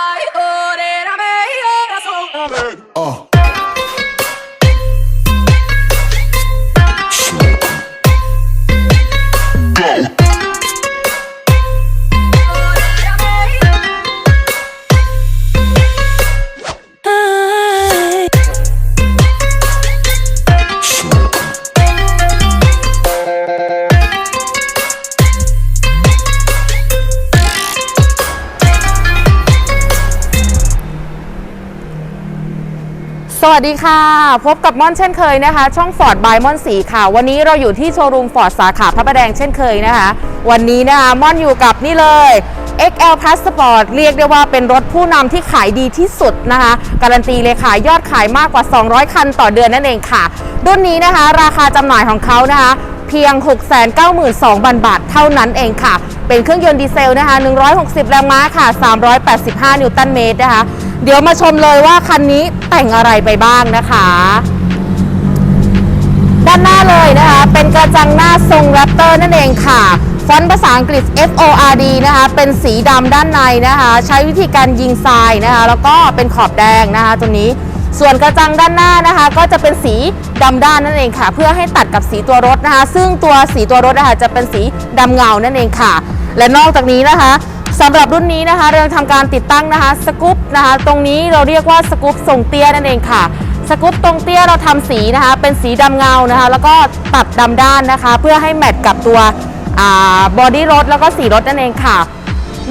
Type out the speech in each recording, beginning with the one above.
I สวัสดีค่ะ พบกับม่อนเช่นเคยนะคะ ช่องฟอร์ดบายม่อนสีค่ะ วันนี้เราอยู่ที่โชว์รูมฟอร์ดสาขาพระประแดงเช่นเคยนะคะ วันนี้นะคะม่อนอยู่กับนี่เลย XL Passport เรียกได้ว่าเป็นรถผู้นำที่ขายดีที่สุดนะคะ การันตีเลยค่ะยอดขายมากกว่า 200 คันต่อเดือนนั่นเองค่ะ รุ่นนี้นะคะ ราคาจำหน่ายของเขานะคะเพียง 692,000 บาทเท่านั้นเองค่ะ เป็นเครื่องยนต์ดีเซลนะคะ 160 แรงม้าค่ะ 385 นิวตันเมตรนะคะ เดี๋ยวมาชมเลยว่าคันนี้แต่งอะไรไปบ้างนะคะ ด้านหน้าเลยนะคะ เป็นกระจังหน้าทรงแรปเตอร์นั่นเองค่ะฟอนต์ภาษาอังกฤษ F O R D นะคะ เป็นสีดำด้านในนะคะ ใช้วิธีการยิงทรายนะคะ แล้วก็เป็นขอบแดงนะคะ ตัวนี้ ส่วนกระจังด้านหน้านะคะ ก็จะเป็นสีดำด้านนั่นเองค่ะ เพื่อให้ตัดกับสีตัวรถนะคะ ซึ่งตัวสีตัวรถนะคะจะเป็นสีดำเงานั่นเองค่ะ และนอกจากนี้นะคะ สำหรับรุ่นนี้นะคะ เราทำการติดตั้งนะคะสกู๊ปนะคะ ตรงนี้เราเรียกว่าสกู๊ปทรงเตี้ยนั่นเองค่ะสกู๊ปตรงเตี้ยเราทำสีนะคะ เป็นสีดำเงานะคะ แล้วก็ตัดดำด้านนะคะ เพื่อให้แมทกับตัวบอดี้รถแล้วก็สีรถนั่นเองค่ะ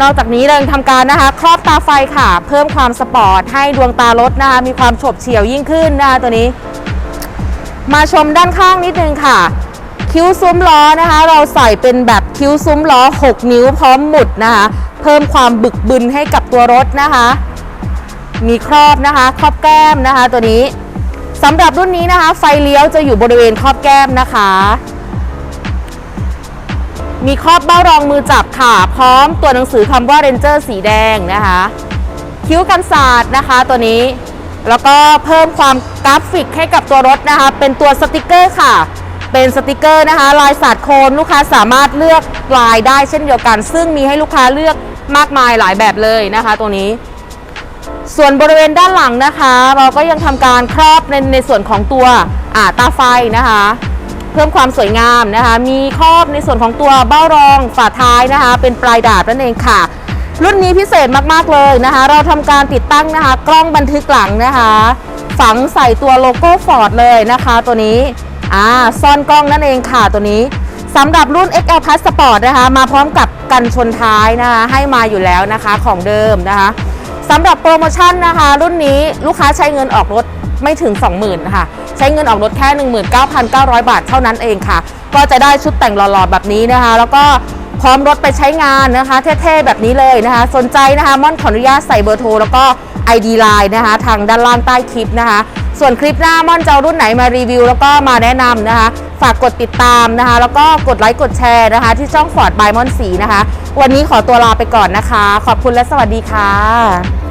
นอกจากนี้เรายังทำการนะคะ ครอบตาไฟค่ะ เพิ่มความสปอร์ตให้ดวงตารถนะคะ มีความฉบเฉี่ยวยิ่งขึ้นนะคะตัวนี้ มาชมด้านข้างนิดนึงค่ะคิ้วซุ้มล้อนะคะ เราใส่เป็นแบบคิ้วซุ้มล้อ 6 นิ้วพร้อมหมุดนะคะเพิ่มความบึกบึนให้กับตัวรถนะคะ มีครอบนะคะ ครอบแก้มนะคะ ตัวนี้สำหรับรุ่นนี้นะคะ ไฟเลี้ยวจะอยู่บริเวณครอบแก้มนะคะ มีครอบเบ้ารองมือจับค่ะ พร้อมตัวหนังสือคำว่า Ranger สีแดงนะคะ คิ้วกันศาสตร์นะคะตัวนี้แล้วก็เพิ่มความกราฟิกให้กับตัวรถนะคะ เป็นตัวสติกเกอร์ค่ะ เป็นสติกเกอร์นะคะ ลายศาสตร์โคนลูกค้าสามารถเลือกลายได้เช่นเดียวกัน ซึ่งมีให้ลูกค้าเลือก มากมายหลายแบบเลยนะคะ ตัวนี้ ส่วนบริเวณด้านหลังนะคะ เราก็ยังทำการครอบในในส่วนของตัวอ่าตาไฟนะคะ เพิ่มความสวยงามนะคะ มีครอบในส่วนของตัวเบ้ารองฝาท้ายนะคะ เป็นปลายดาบนั่นเองค่ะ รุ่นนี้พิเศษมากๆเลยนะคะ เราทำการติดตั้งนะคะ กล้องบันทึกหลังนะคะ ฝังใส่ตัวโลโก้ฟอร์ดเลยนะคะ ตัวนี้อ่าซ่อนกล้องนั่นเองค่ะตัวนี้ สำหรับรุ่น XL Passport นะคะ มาพร้อมกับกันชนท้ายนะคะ ให้มาอยู่แล้วนะคะของเดิมนะคะสำหรับโปรโมชั่นนะคะ รุ่นนี้ลูกค้าใช้เงินออกรถไม่ถึง 20,000นะคะใช้เงินออกรถแค่ 19,900 บาทเท่านั้นเองค่ะ ก็จะได้ชุดแต่งหล่อๆแบบนี้นะคะ แล้วก็พร้อมรถไปใช้งานนะคะ เท่ๆแบบนี้เลยนะคะ สนใจนะคะม่อนขออนุญาตใส่เบอร์โทรแล้วก็ ID Line นะคะ ทางด้านล่างใต้คลิปนะคะ ส่วนคลิปหน้าม่อนจะเอารุ่นไหนมารีวิว แล้วก็มาแนะนำนะคะ ฝากกดติดตามนะคะ แล้วก็กดไลค์กดแชร์นะคะ ที่ช่องฟอร์ดบายมอนสีนะคะ วันนี้ขอตัวลาไปก่อนนะคะ ขอบคุณและสวัสดีค่ะ